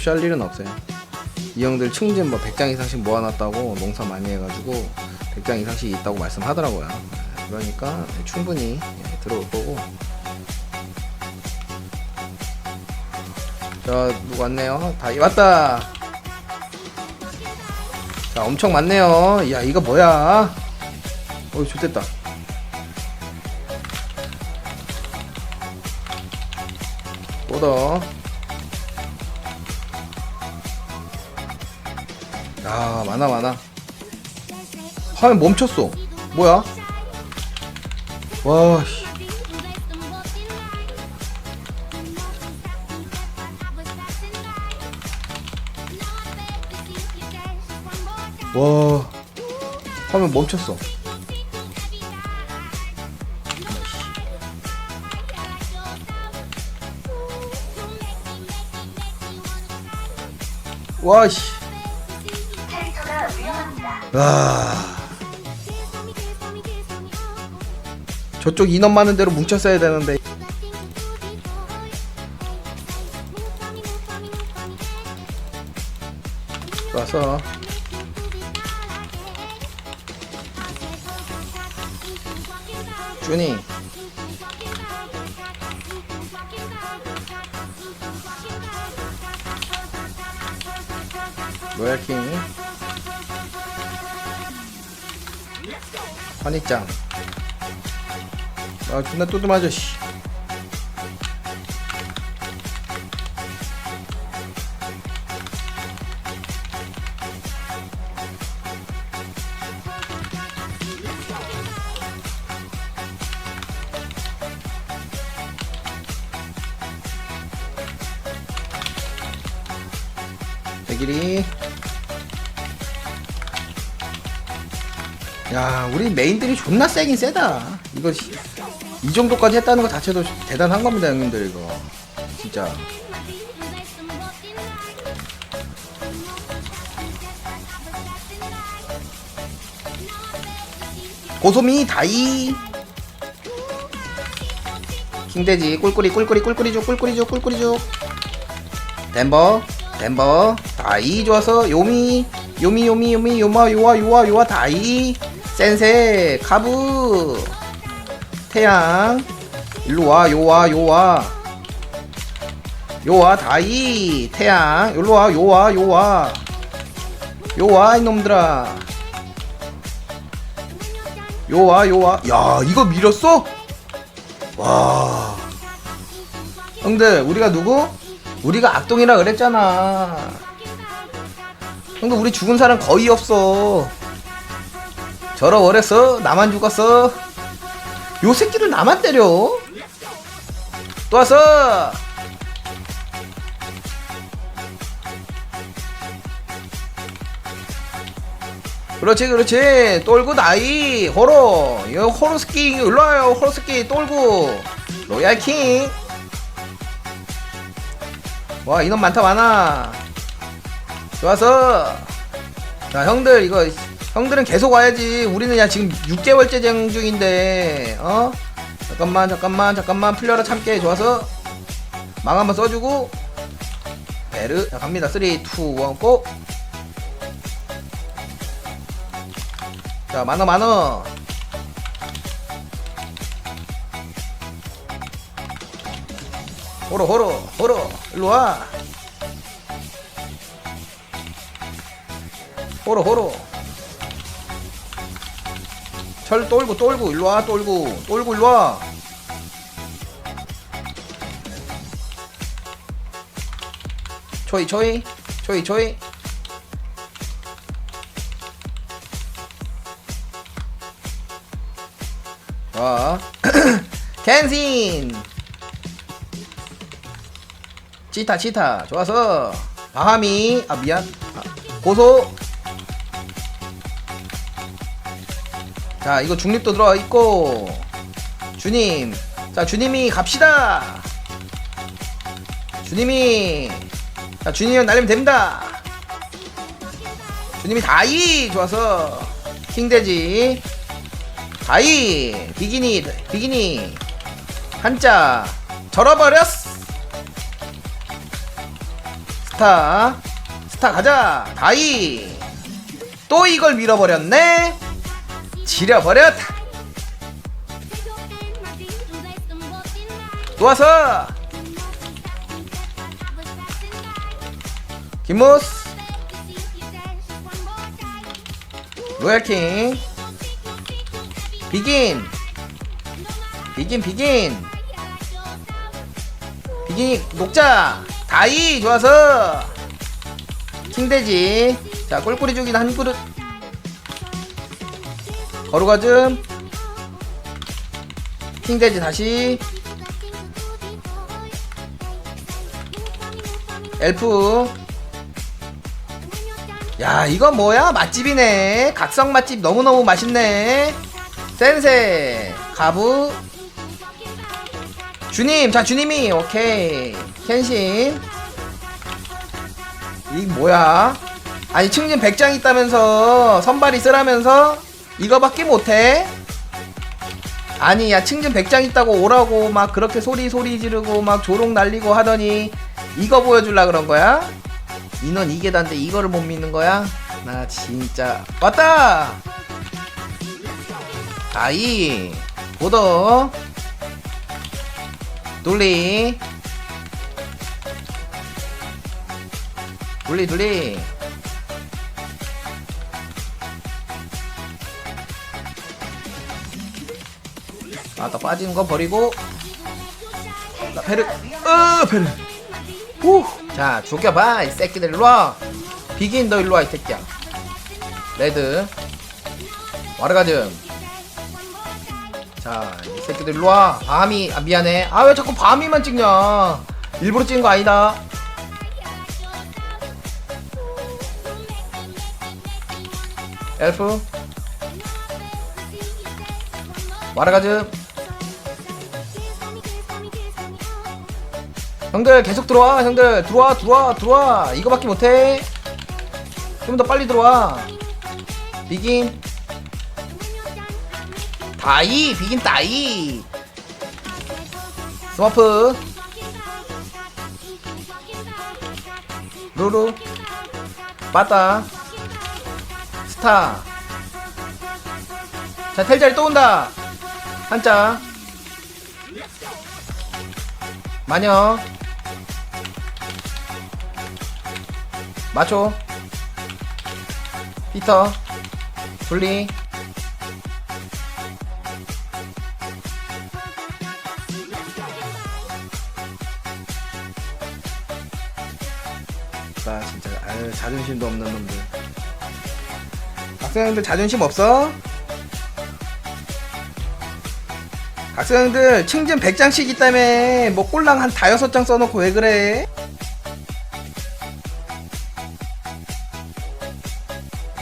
취할 일은 없어요. 이 형들 충진 뭐 100장 이상씩 모아놨다고 농사 많이 해가지고 100장 이상씩 있다고 말씀하더라고요. 예, 그러니까 충분히 예, 들어올 거고. 자, 누구 왔네요? 다 왔다! 자, 엄청 많네요. 야, 이거 뭐야? 어, 좋됐다. 뻗어. 야, 많아, 많아. 화면 멈췄어. 뭐야? 와, 씨. 와. 화면 멈췄어. 와, 씨. 와. 저쪽 인원 많은 대로 뭉쳤어야 되는데. 와서 준이 로얄킹 환희짱 아 존나 뚜드 맞아 씨. 대길이 야 우리 메인들이 존나 세긴 세다. 이거 시- 이 정도까지 했다는 거 자체도 대단한 겁니다 형님들 이거. 진짜. 고소미 다이. 킹돼지 꿀꿀이 꿀꿀이 꿀꿀이죽 꿀꿀이죽 꿀꿀이죽 덴버 덴버 다이. 좋아서 요미 요미 요미 요미 요마 요와 요와 요와 다이 센세 카브 태양. 일로와 요와 요와. 요와 다이. 태양. 일로와 요와 요와. 요와 이놈들아. 요와 요와. 야 이거 밀었어? 와. 형들 우리가 누구? 우리가 악동이라 그랬잖아. 형들 우리 죽은 사람 거의 없어 저러버렸어? 나만 죽었어? 요 새끼들 나만 때려? 또 왔어! 그렇지 그렇지. 똘구 나이 호로. 이거 호로 스키 일로와요. 호로 스키 똘구. 로얄킹. 와 인원 많다 많아. 좋았어. 자 형들 이거 형들은 계속 와야지. 우리는 야 지금 6개월째 쟁 중인데 어? 잠깐만 잠깐만 잠깐만. 풀려라 참깨 좋아서 망 한번 써주고. 베르. 자 갑니다. 3 2 1 고! 자 만어 만어 호로 호로 호로. 일로와. 호로 호로 철 똘고 똘고 일로와 똘고 똘고 일로와. 초이 초이 초이 초이. 와 켄신. 치타 치타. 좋아서. 바하미. 아 미안. 아, 고소 자 이거 중립도 들어와 있고. 주님. 자 주님이 갑시다. 주님이. 자 주님이 날리면 됩니다. 주님이 다이. 좋아서. 킹돼지. 다이. 비기니 비기니. 한자. 절어버렸어 스타. 스타 가자. 다이. 또 이걸 밀어버렸네 지려버렸다. 좋았어 김모스. 로얄킹. 비긴. 비긴 비긴. 비긴 녹자. 다이 좋아서. 킹돼지. 자 꿀꿀이 죽인 한 그릇 거루가즘 킹돼지 다시. 엘프. 야 이건 뭐야? 맛집이네. 각성 맛집 너무너무 맛있네. 센세. 가부. 주님 자 주님이. 오케이. 켄신. 이 뭐야? 아니 승진 100장 있다면서 선발이 쓰라면서 이거밖에 못해. 아니 야 승진 100장 있다고 오라고 막 그렇게 소리 소리 지르고 막 조롱 날리고 하더니 이거 보여줄라 그런 거야? 인원 이게 단데 이거를 못 믿는 거야? 나 진짜 왔다! 아이 보더 둘리. 둘리 둘리 아나 빠지는 거 버리고 나 페르 으 페르 후자 죽여봐 이 새끼들 일로와 비긴 너 일로와 이 새끼야 레드 와르가즘 자, 이 새끼들 일로 와. 밤이, 아, 미안해. 아, 왜 자꾸 밤이만 찍냐. 일부러 찍은 거 아니다. 엘프. 와라가즈. 형들, 계속 들어와. 형들, 들어와, 들어와, 들어와. 이거밖에 못해. 좀 더 빨리 들어와. 비긴. 다이 비긴 다이 스머프 루루 빠따 스타 자 텔자리 또 온다 한자 마녀 마초 피터. 둘리. 나 진짜 아유 자존심도 없는 놈들. 학생들 자존심 없어? 학생들 층진 100장씩 있다며. 뭐 꼴랑 한 다여섯 장 써놓고 왜 그래?